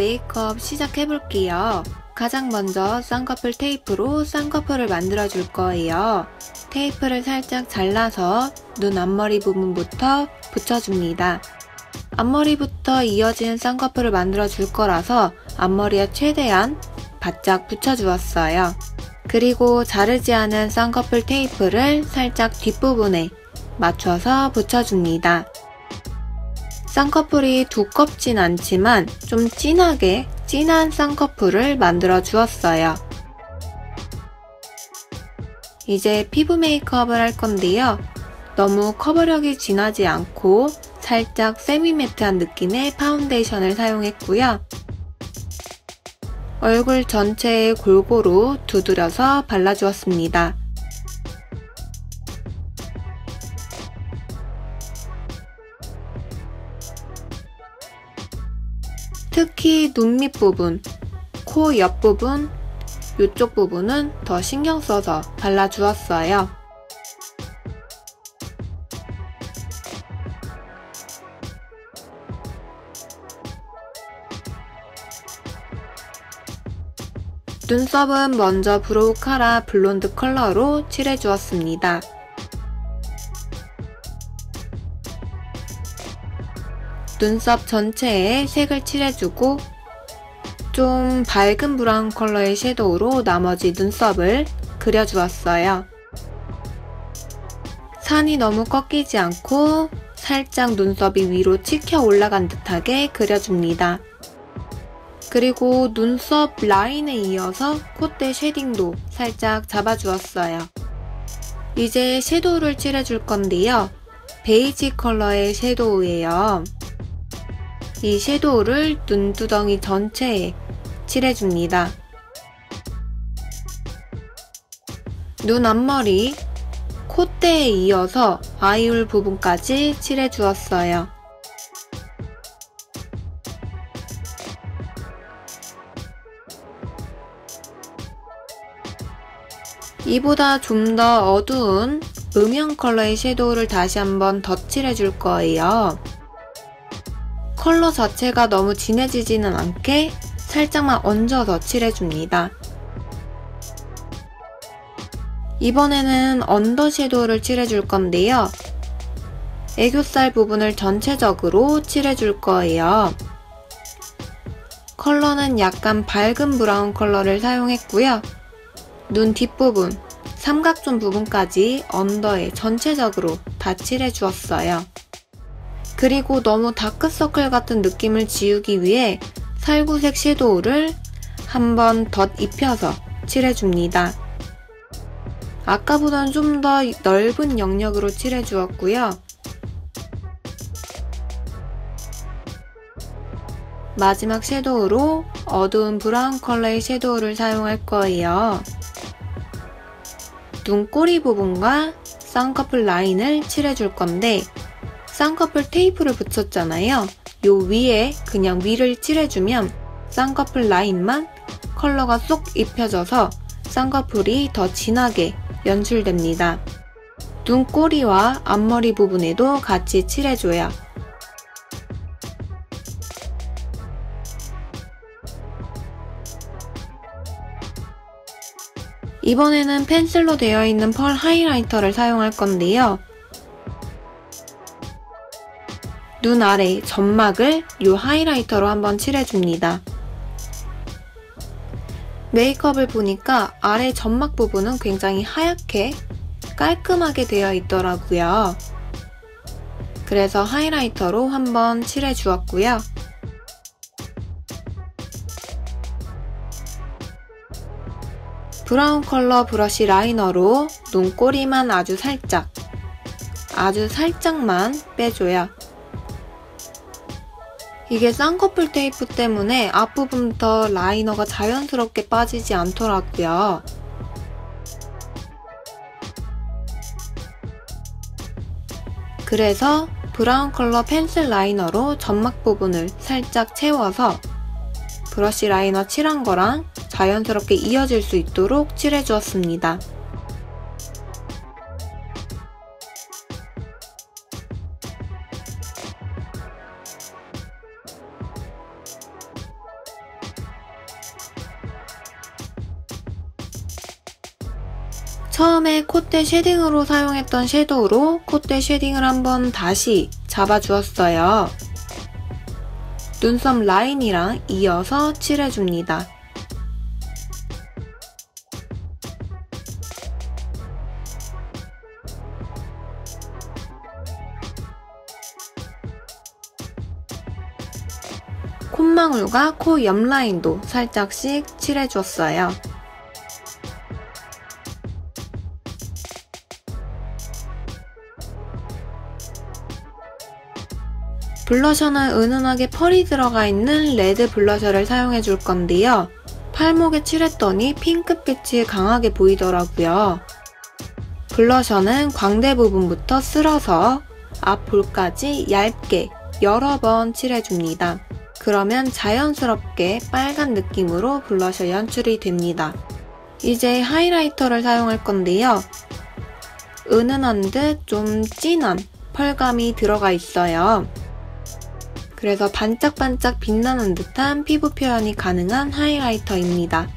메이크업 시작해볼게요. 가장 먼저 쌍꺼풀 테이프로 쌍꺼풀을 만들어줄 거예요. 테이프를 살짝 잘라서 눈 앞머리 부분부터 붙여줍니다. 앞머리부터 이어진 쌍꺼풀을 만들어줄 거라서 앞머리에 최대한 바짝 붙여주었어요. 그리고 자르지 않은 쌍꺼풀 테이프를 살짝 뒷부분에 맞춰서 붙여줍니다. 쌍꺼풀이 두껍진 않지만 좀 진하게 진한 쌍꺼풀을 만들어 주었어요. 이제 피부 메이크업을 할 건데요. 너무 커버력이 진하지 않고 살짝 세미매트한 느낌의 파운데이션을 사용했고요. 얼굴 전체에 골고루 두드려서 발라주었습니다. 특히 눈 밑 부분, 코 옆 부분, 이쪽 부분은 더 신경 써서 발라주었어요. 눈썹은 먼저 브로우 카라 블론드 컬러로 칠해주었습니다. 눈썹 전체에 색을 칠해주고 좀 밝은 브라운 컬러의 섀도우로 나머지 눈썹을 그려주었어요. 산이 너무 꺾이지 않고 살짝 눈썹이 위로 치켜 올라간 듯하게 그려줍니다. 그리고 눈썹 라인에 이어서 콧대 쉐딩도 살짝 잡아주었어요. 이제 섀도우를 칠해줄 건데요. 베이지 컬러의 섀도우예요. 이 섀도우를 눈두덩이 전체에 칠해줍니다. 눈 앞머리, 콧대에 이어서 아이울 부분까지 칠해주었어요. 이보다 좀 더 어두운 음영 컬러의 섀도우를 다시 한번 덧칠해줄 거예요. 컬러 자체가 너무 진해지지는 않게 살짝만 얹어서 칠해줍니다. 이번에는 언더 섀도우를 칠해줄 건데요. 애교살 부분을 전체적으로 칠해줄 거예요. 컬러는 약간 밝은 브라운 컬러를 사용했고요. 눈 뒷부분, 삼각존 부분까지 언더에 전체적으로 다 칠해주었어요. 그리고 너무 다크서클 같은 느낌을 지우기 위해 살구색 섀도우를 한번 덧 입혀서 칠해줍니다. 아까보다는 좀더 넓은 영역으로 칠해주었고요. 마지막 섀도우로 어두운 브라운 컬러의 섀도우를 사용할 거예요. 눈꼬리 부분과 쌍꺼풀 라인을 칠해줄 건데 쌍꺼풀 테이프를 붙였잖아요. 요 위에 그냥 위를 칠해주면 쌍꺼풀 라인만 컬러가 쏙 입혀져서 쌍꺼풀이 더 진하게 연출됩니다. 눈꼬리와 앞머리 부분에도 같이 칠해줘요. 이번에는 펜슬로 되어 있는 펄 하이라이터를 사용할 건데요. 눈 아래 점막을 이 하이라이터로 한번 칠해줍니다. 메이크업을 보니까 아래 점막 부분은 굉장히 하얗게 깔끔하게 되어 있더라고요. 그래서 하이라이터로 한번 칠해주었고요. 브라운 컬러 브러쉬 라이너로 눈꼬리만 아주 살짝, 아주 살짝만 빼줘요. 이게 쌍꺼풀 테이프 때문에 앞부분부터 라이너가 자연스럽게 빠지지 않더라고요. 그래서 브라운 컬러 펜슬 라이너로 점막 부분을 살짝 채워서 브러쉬 라이너 칠한 거랑 자연스럽게 이어질 수 있도록 칠해주었습니다. 콧대 쉐딩으로 사용했던 섀도우로 콧대 쉐딩을 한번 다시 잡아주었어요. 눈썹 라인이랑 이어서 칠해줍니다. 콧망울과 코 옆라인도 살짝씩 칠해줬어요. 블러셔는 은은하게 펄이 들어가 있는 레드 블러셔를 사용해 줄 건데요. 팔목에 칠했더니 핑크빛이 강하게 보이더라고요. 블러셔는 광대 부분부터 쓸어서 앞 볼까지 얇게 여러 번 칠해줍니다. 그러면 자연스럽게 빨간 느낌으로 블러셔 연출이 됩니다. 이제 하이라이터를 사용할 건데요. 은은한 듯 좀 진한 펄감이 들어가 있어요. 그래서 반짝반짝 빛나는 듯한 피부 표현이 가능한 하이라이터입니다.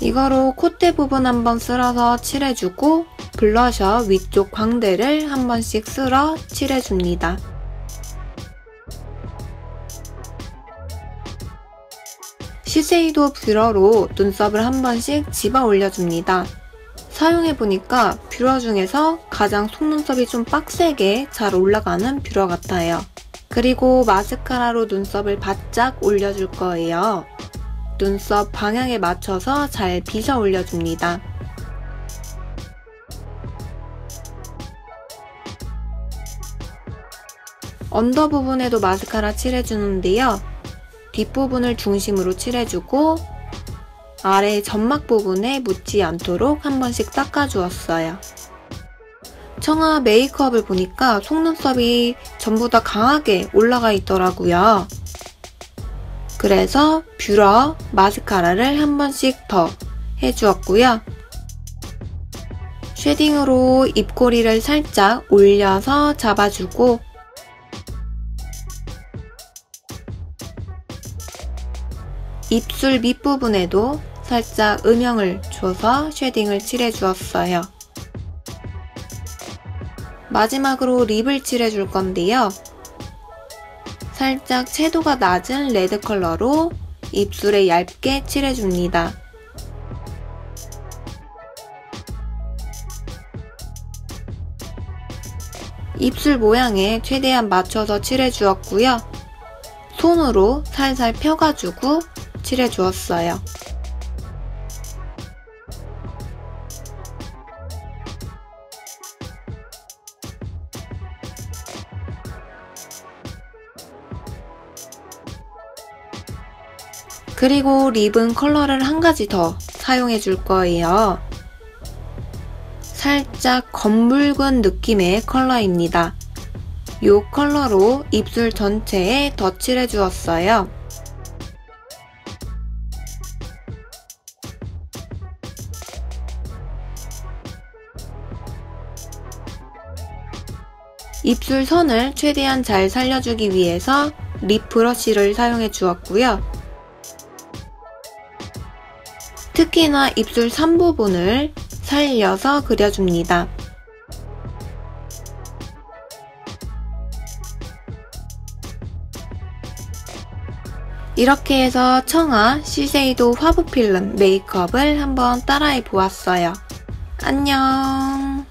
이거로 콧대 부분 한번 쓸어서 칠해주고 블러셔 위쪽 광대를 한 번씩 쓸어 칠해줍니다. 시세이도 뷰러로 눈썹을 한 번씩 집어 올려줍니다. 사용해보니까 뷰러 중에서 가장 속눈썹이 좀 빡세게 잘 올라가는 뷰러 같아요. 그리고 마스카라로 눈썹을 바짝 올려줄 거예요. 눈썹 방향에 맞춰서 잘 빗어 올려줍니다. 언더 부분에도 마스카라 칠해주는데요. 뒷부분을 중심으로 칠해주고 아래 점막 부분에 묻지 않도록 한 번씩 닦아주었어요. 청아 메이크업을 보니까 속눈썹이 전부 다 강하게 올라가 있더라고요. 그래서 뷰러, 마스카라를 한 번씩 더 해주었고요. 쉐딩으로 입꼬리를 살짝 올려서 잡아주고 입술 밑부분에도 살짝 음영을 줘서 쉐딩을 칠해주었어요. 마지막으로 립을 칠해줄 건데요. 살짝 채도가 낮은 레드 컬러로 입술에 얇게 칠해줍니다. 입술 모양에 최대한 맞춰서 칠해주었고요. 손으로 살살 펴가지고 칠해주었어요. 그리고 립은 컬러를 한 가지 더 사용해 줄 거예요. 살짝 검붉은 느낌의 컬러입니다. 이 컬러로 입술 전체에 덧칠해 주었어요. 입술 선을 최대한 잘 살려주기 위해서 립 브러쉬를 사용해 주었고요. 특히나 입술 3부분을 살려서 그려줍니다. 이렇게 해서 청아 시세이도 화보 필름 메이크업을 한번 따라해 보았어요. 안녕